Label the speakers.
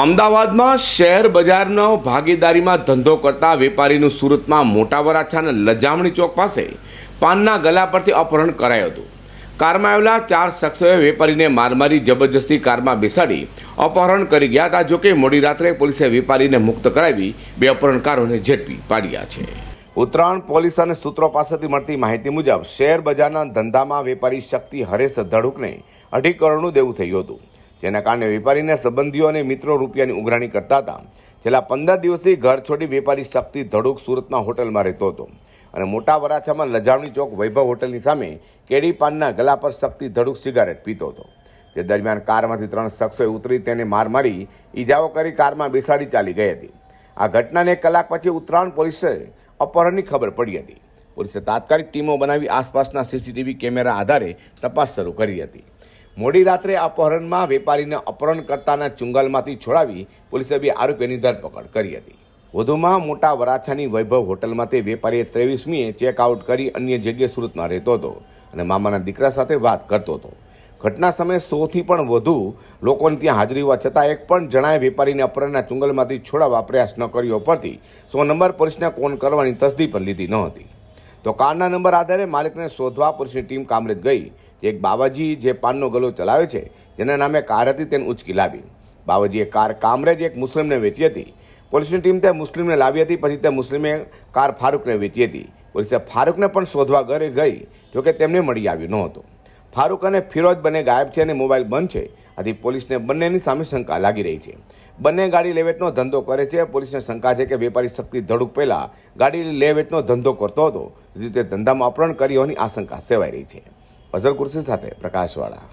Speaker 1: અમદાવાદમાં શહેર બજારનો ભાગીદારીમાં ધંધો કરતા વેપારીનું સુરતમાં મોટા વરાછાના લજામણી ચોક પાસે પાનના ગલા પરથી અપહરણ કરાયું હતું. કારમાં આવેલા ચાર શખ્સોએ વેપારીને માર મારી જબરજસ્તી કારમાં બેસાડી અપહરણ કરી ગયા હતા, જોકે મોડી રાત્રે પોલીસે વેપારીને મુક્ત કરાવી બે અપહરણકારોને ઝડપી પાડ્યા છે. ઉત્તરાયણ પોલીસ અને સૂત્રો પાસેથી મળતી માહિતી મુજબ શેર બજારના ધંધામાં વેપારી શક્તિ હરેશ ધડુકને અઢી કરોડનું દેવું થયું હતું. જેના કારણે વેપારીને સંબંધીઓ અને મિત્રો રૂપિયાની ઉઘરાણી કરતા હતા. છેલ્લા પંદર દિવસથી ઘર છોડી વેપારી શક્તિ ધડુક સુરતના હોટલમાં રહેતો હતો. અને મોટા વરાછામાં લજાવણી ચોક વૈભવ હોટલની સામે કેડી પાનના ગલા પર શક્તિ ધડુક સિગારેટ પીતો હતો. તે દરમિયાન કારમાંથી ત્રણ શખ્સોએ ઉતરી તેને માર મારી ઈજાઓ કરી કારમાં બેસાડી ચાલી ગઈ હતી. આ ઘટનાને કલાક પછી ઉત્તરાયણ પોલીસે અપહરણની ખબર પડી હતી. પોલીસે તાત્કાલિક ટીમો બનાવી આસપાસના સીસીટીવી કેમેરા આધારે તપાસ શરૂ કરી હતી. મોડી રાત્રે અપહરણમાં વેપારીને અપહરણકર્તાના ચુંગલમાંથી છોડાવી પોલીસે બે આરોપીની ધરપકડ કરી હતી. વધુમાં મોટા વરાછાની વૈભવ હોટલમાં તે વેપારીએ ત્રેવીસમીએ ચેકઆઉટ કરી અન્ય જગ્યાએ સુરતમાં રહેતો હતો અને મામાના દીકરા સાથે વાત કરતો હતો. ઘટના સમયે સોથી પણ વધુ લોકોની ત્યાં હાજરી હોવા છતાં એક પણ જણાએ વેપારીને અપહરણના ચુંગલમાંથી છોડાવવા પ્રયાસ ન કર્યો પડતી સો નંબર પોલીસને કોન કરવાની તસદી પણ લીધી ન હતી. તો કારના નંબર આધારે માલિકને શોધવા પોલીસની ટીમ કામરેજ ગઈ. જે એક બાબાજી જે પાનનો ગલો ચલાવે છે, જેના નામે કાર હતી તેને ઉચકી લાવી. બાબાજીએ કાર કામરેજ એક મુસ્લિમને વેચી હતી. પોલીસની ટીમ તે મુસ્લિમને લાવી હતી, પછી તે મુસ્લિમે કાર ફારૂકને વેચી હતી. પોલીસે ફારૂકને પણ શોધવા ઘરે ગઈ, જોકે તેમને મળી આવ્યું ન હતું. ફારૂક અને ફિરોજ બંને ગાયબ છે અને મોબાઈલ બંધ છે. આથી પોલીસને બંનેની સામે શંકા લાગી રહી છે. બંને ગાડી લેવેટનો ધંધો કરે છે. પોલીસને શંકા છે કે વેપારી શક્તિ ધડુક પહેલાં ગાડી લેવેટનો ધંધો કરતો હતો. જેથી તે ધંધામાં અપહરણ કરી હોવાની આશંકા સેવાઈ રહી છે. અઝર કુર્સી સાથે પ્રકાશવાળા.